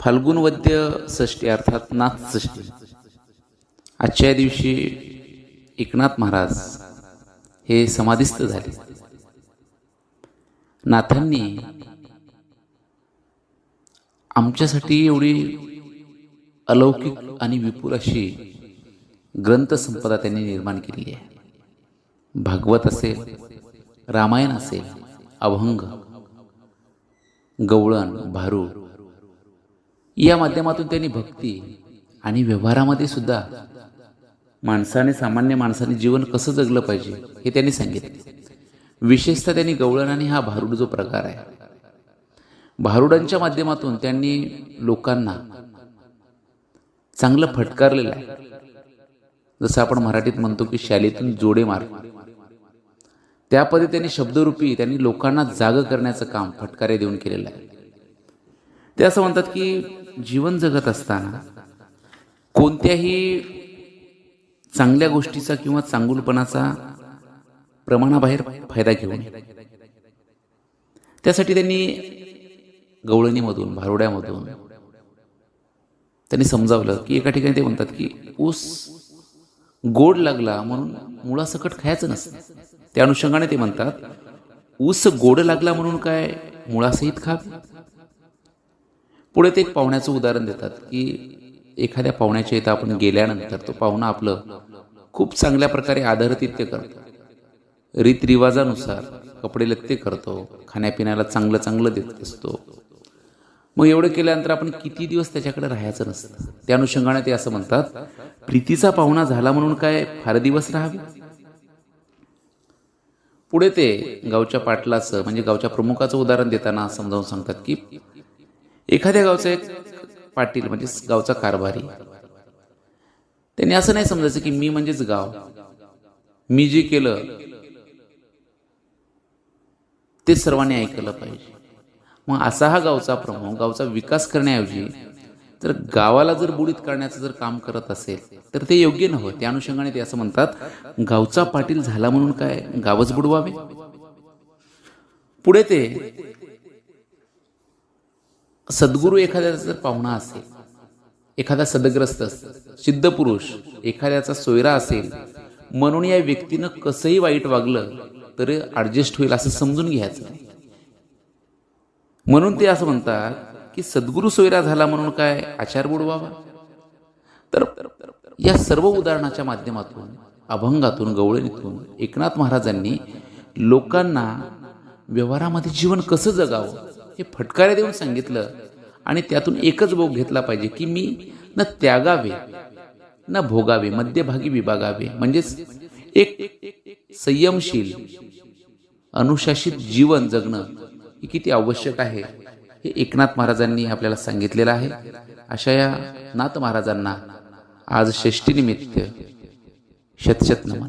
फाल्गुन वद्य षष्टी अर्थात नाथषष्टी आजच्या दिवशी एकनाथ महाराज हे समाधिस्थ झाले. नाथांनी आमच्यासाठी एवढी अलौकिक आणि विपुल अशी ग्रंथसंपदा त्यांनी निर्माण केली आहे. भागवत असेल रामायण असेल अभंग गवळण भारू या माध्यमातून त्यांनी भक्ती आणि व्यवहारामध्ये सुद्धा माणसाने सामान्य माणसाने जीवन कसं जगलं पाहिजे हे त्यांनी सांगितले. विशेषतः त्यांनी गवळण आणि हा भारूड जो प्रकार आहे भारुडांच्या माध्यमातून त्यांनी लोकांना चांगलं फटकारलेलं आहे. जसं आपण मराठीत म्हणतो की शालेतून जोडे मार. त्या त्यांनी शब्दरूपी त्यांनी लोकांना जाग करण्याचं काम फटकारे देऊन केलेलं आहे. ते असं म्हणतात की जीवन जगत असताना कोणत्याही चांगल्या गोष्टीचा किंवा चांगुलपणाचा प्रमाणाबाहेर फायदा घेऊ नये. त्यासाठी त्यांनी गवळणीमधून भारुड्यामधून त्यांनी समजावलं की एका ठिकाणी ते म्हणतात की ऊस गोड लागला म्हणून मुळासकट खायचं नसतं. त्या अनुषंगाने ते म्हणतात ऊस गोड लागला म्हणून काय मुळासहित खावे? पुढे ते एक पाहुण्याचं उदाहरण देतात की एखाद्या पाहुण्याच्या इथं आपण गेल्यानंतर तो पाहुणा आपलं खूप चांगल्या प्रकारे आदरातिथ्य करतो. रीतरिवाजानुसार कपडे लत्ते करतो खाण्यापिण्याला चांगलं चांगलं देत असतो. मग एवढं केल्यानंतर आपण किती दिवस त्याच्याकडे राहायचं नसतं? त्या अनुषंगाने ते असं म्हणतात प्रीतीचा पाहुणा झाला म्हणून काय फार दिवस राहावे? पुढे ते गावच्या पाटलाचं म्हणजे गावच्या प्रमुखाचं उदाहरण देताना समजावून सांगतात की एखाद्या गावचा एक पाटील म्हणजे गावचा कारभारी. त्यांनी असं नाही समजायचं की मी म्हणजेच गाव. मी जे केलं ते सर्वांनी ऐकलं पाहिजे. मग असा हा गावचा प्रमुख गावचा विकास करण्याऐवजी तर गावाला जर बुडीत करण्याचं जर काम करत असेल तर ते योग्य नव्हतं त्या अनुषंगाने ते असं म्हणतात गावचा पाटील झाला म्हणून काय गावच बुडवावे? पुढे ते सद्गुरू एखाद्याचा जर पाहुणा असेल एखादा सदग्रस्त असेल सिद्ध पुरुष एखाद्याचा सोयरा असेल म्हणून या व्यक्तीनं कसंही वाईट वागलं तरी ॲडजस्ट होईल असं समजून घ्यायचं म्हणून ते असं म्हणतात की सद्गुरू सोयरा झाला म्हणून काय आचार बुडवावा तर या सर्व उदाहरणाच्या माध्यमातून अभंगातून गवळणीतून एकनाथ महाराजांनी लोकांना व्यवहारामध्ये जीवन कसं जगावं हे फटकारे देऊन सांगितलं आणि त्यातून एकच भोग घेतला पाहिजे की मी न त्यागावे न भोगावे मध्यभागी विभागावे. म्हणजेच एक संयमशील अनुशासित जीवन जगणं हे किती आवश्यक आहे हे एकनाथ महाराजांनी आपल्याला सांगितलेलं आहे. अशा या नाथ महाराजांना आज षष्टीनिमित्त शतशत नमन